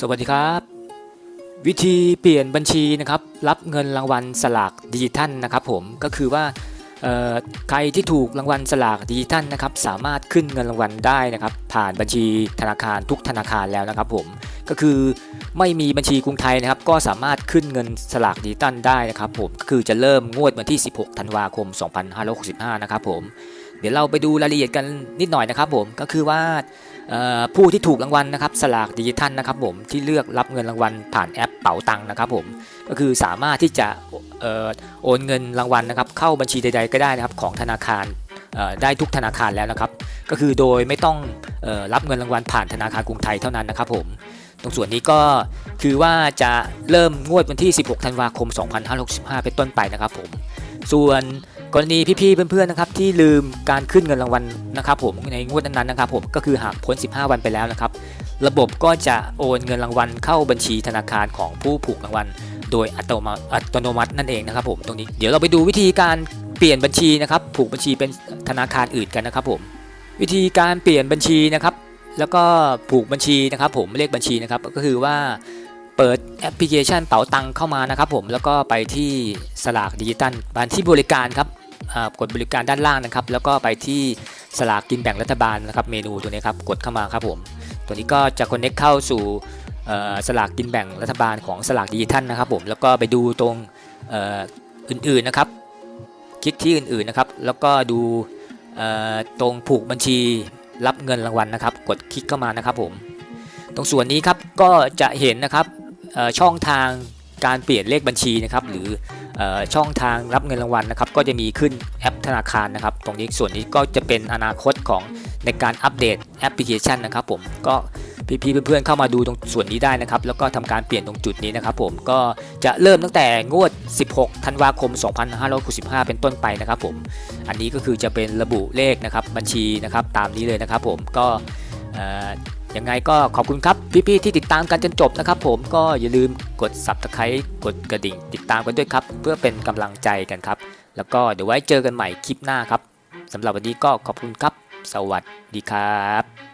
สวัสดีครับ วิธีเปลี่ยนบัญชีนะครับ รับเงินรางวัลสลากดิจิทัลนะครับผมก็คือว่าใครที่ถูกรางวัลสลากดิจิทัลนะครับ สามารถขึ้นเงินรางวัลได้นะครับ ผ่านบัญชีธนาคารทุกธนาคารแล้วนะครับ ผมก็คือไม่มีบัญชีกรุงไทยนะครับ ก็สามารถขึ้นเงินสลากดิจิตัลได้นะครับ ผมก็คือจะเริ่มงวดวันที่ 16 ธันวาคม 2565 นะครับ ผม เดี๋ยวเราไปดูรายละเอียดกันนิดหน่อยนะครับ ผมก็คือว่า ผู้ที่ถูกรางวัลนะครับสลากดิจิทัลนะครับผมที่เลือกรับเงินรางวัลผ่านแอปเป๋าตังค์นะครับผมก็คือสามารถที่จะออโอนเงินรางวัลนะครับเข้าบัญชีใด ๆ ก็ได้นะครับของธนาคารได้ทุกธนาคารแล้วนะครับ ก็คือโดยไม่ต้องออรับเงินรางวัลผ่านธนาคารกรุงไทยเท่านั้นนะครับผมตรงส่วนนี้ก็ คือว่าจะเริ่มงวดวันที่ 16 ธันวาคม 2565 เป็นต้นไปนะครับผม ส่วนกรณีพี่ๆเพื่อนๆนะครับที่ลืมการขึ้นเงินรางวัลนะครับผมในงวดนั้นๆนะครับผมก็คือหากพ้น 15 วันไปแล้วนะครับ ระบบก็จะโอนเงินรางวัลเข้าบัญชีธนาคารของผู้ผูกรางวัล โดยอัตโนมัติอัตโนมัตินั่นเองนะครับผมตรงนี้เดี๋ยวเราไปดูวิธีการเปลี่ยนบัญชีนะครับผูกบัญชีเป็นธนาคารอื่นกันนะครับผมวิธีการเปลี่ยนบัญชีนะครับ แล้วก็ผูกบัญชีนะครับ ผมเลขบัญชีนะครับก็คือว่า เปิดแอปพลิเคชันเป๋าตังเข้ามานะครับผมแล้วก็ไปที่สลากดิจิตัลบานที่บริการครับกดบริการด้านล่างนะครับ แล้วก็ไปที่สลากกินแบ่งรัฐบาลนะครับเมนูตัวนี้ครับกดเข้ามาครับผมตัวนี้ก็จะคอนเน็กเข้าสู่สลากกินแบ่งรัฐบาลของสลากดิจิทัลนะครับผมแล้วก็ไปดูตรงอื่นๆนะครับ คลิกที่อื่นๆนะครับ แล้วก็ดูตรงผูกบัญชีรับเงินรางวัลนะครับ กดคลิกเข้ามานะครับผม ตรงส่วนนี้ครับก็จะเห็นนะครับ ช่องทางการเปลี่ยนเลขบัญชีนะครับหรืออช่องทางรับเงินรางวัลนะครับก็จะมีขึ้นแอปธนาคารนะครับ ตรงนี้ส่วนนี้ก็จะเป็นอนาคตของในการอัปเดตแอปพลิเคชันนะครับผมก็พี่ๆเพื่อนๆเข้ามาดูตรงส่วนนี้ได้นะครับ แล้วก็ทำการเปลี่ยนตรงจุดนี้นะครับ ผมก็จะเริ่มตั้งแต่งวด 16 ธันวาคม 2565 เป็นต้นไปนะครับ ผม อันนี้ก็คือจะเป็นระบุเลขนะครับบัญชีนะครับตามนี้เลยนะครับ ผมก็ ยังไงก็ขอบคุณครับพี่ๆที่ติดตามกันจนจบนะครับ ผมก็อย่าลืมกด subscribe กดกระดิ่ง ติดตามกันด้วยครับ เพื่อเป็นกำลังใจกันครับ แล้วก็เดี๋ยวไว้เจอกันใหม่คลิปหน้าครับสำหรับวันนี้ก็ขอบคุณครับ สวัสดีครับ